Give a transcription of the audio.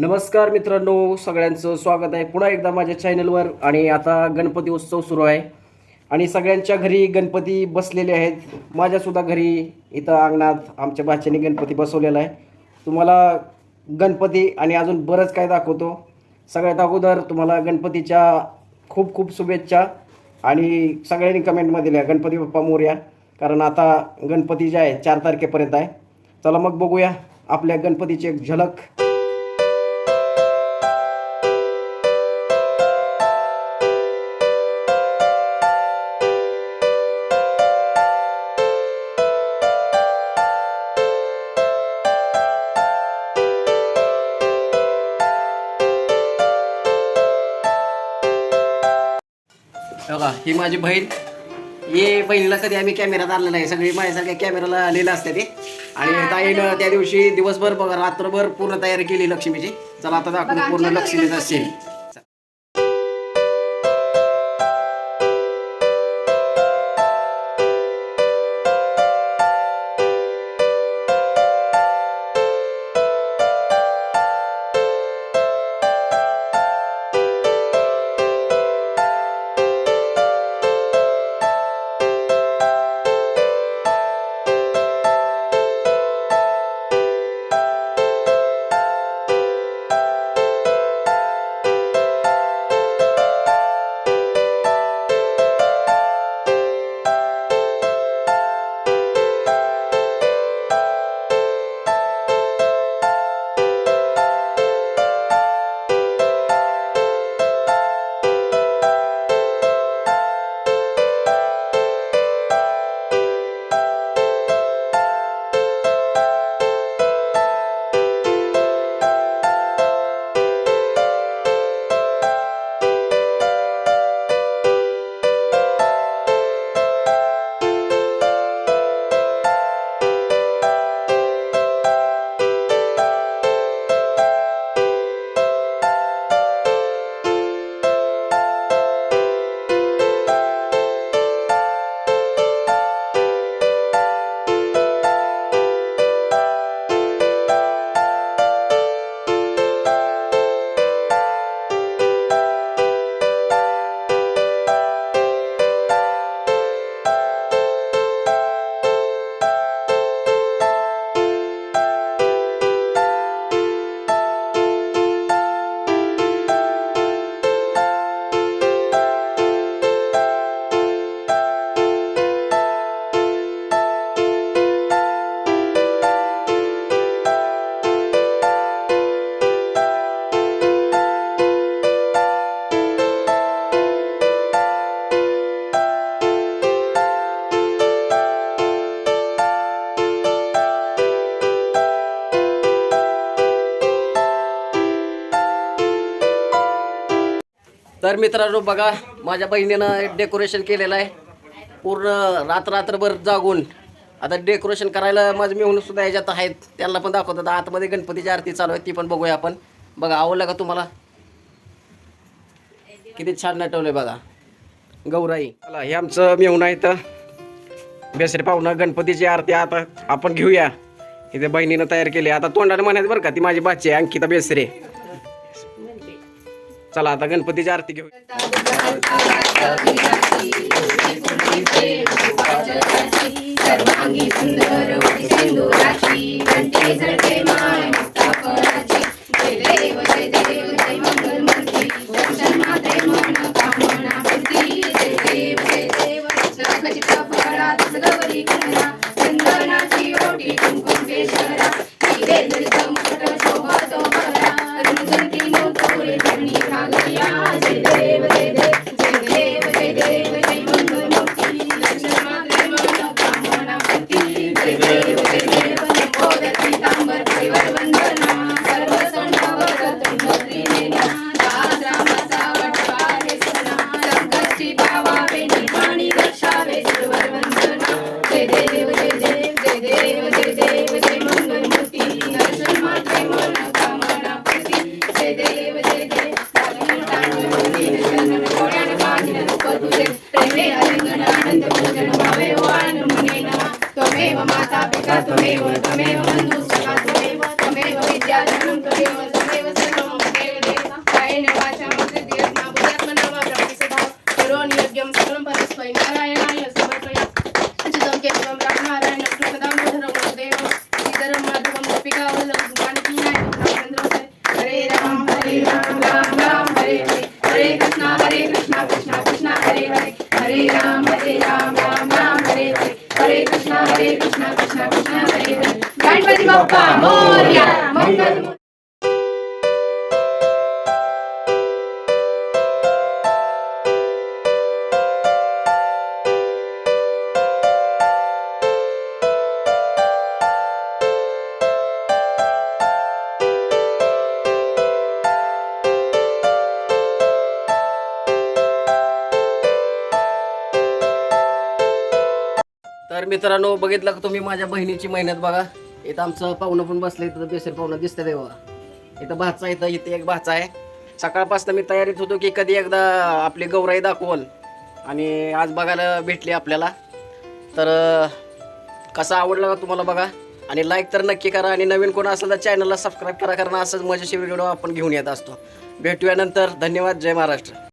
नमस्कार मित्रांनो सगळ्यांचं स्वागत आहे. पुन्हा एकदा माझ्या चॅनलवर आणि आता गणपती उत्सव सुरू आहे. आणि सगळ्यांच्या घरी गणपती बसलेले आहेत. माझ्यासुद्धा घरी इथं अंगणात आमच्या भाच्याने गणपती बसवलेला आहे. तुम्हाला गणपती आणि अजून बरंच काय दाखवतो. सगळ्यात अगोदर तुम्हाला गणपतीच्या खूप खूप शुभेच्छा आणि सगळ्यांनी कमेंटमध्ये लिहा गणपती बाप्पा मोर्या कारण आता गणपती जे आहे चार तारखेपर्यंत आहे. चला मग बघूया आपल्या गणपतीची एक झलक. बघा ही माझी बहीण. ये बहिणीला कधी आम्ही कॅमेरात आणलं नाही. सगळी माझ्यासारख्या कॅमेराला आलेलं असते ते. आणि ताईनं त्या दिवशी दिवसभर बघा रात्रभर पूर्ण तयारी केली लक्ष्मीची. चला आता दाखवू पूर्ण लक्ष्मीच असेल तर मित्रांनो बघा माझ्या बहिणीनं डेकोरेशन केलेलं आहे. पूर्ण रात्ररात्रभर जागून आता डेकोरेशन करायला माझं मेहून सुद्धा याच्यात आहेत. त्यांना पण दाखवतात. आतमध्ये गणपतीची आरती चालू आहे ती पण बघूया आपण. बघा आवडलं का तुम्हाला? किती छान नटवलंय बघा. गौराई. चला हे आमचं मेहून आहे तर बेसरे पाहुणं गणपतीची आरती आता आपण घेऊया. इथे बहिणीनं तयार केली. आता तोंडाने म्हणायचं बरं का ती माझी बाची आहे अंकिता बेसरे. चला आता गणपतीची आरती घेऊ सर्वांगी सुंदर त्वमेव त्वमेव बन्धु सखा त्वमेव त्वमेव विद्याधनं त्वमेव त्वमेव सर्व बाप्पा मोरया मंगल तर मित्रांनो बघितलं का तुम्ही माझ्या बहिणीची मेहनत बघा? इथं आमचं पाहुणं पण बसलं इथं बेसन पाहुणं दिसतं देवा. इथं भाचा इथं इथे एक भाचा आहे. सकाळपासून मी तयारीत होतो की कधी एकदा आपली गौराई दाखवल आणि आज बघायला भेटली आपल्याला. तर कसा आवडला का तुम्हाला बघा. आणि लाईक तर नक्की करा आणि नवीन कोण असेल तर चॅनलला सबस्क्राईब करा कारण असंच मजेशीर व्हिडिओ आपण घेऊन येत असतो. भेटूया नंतर. धन्यवाद. जय महाराष्ट्र.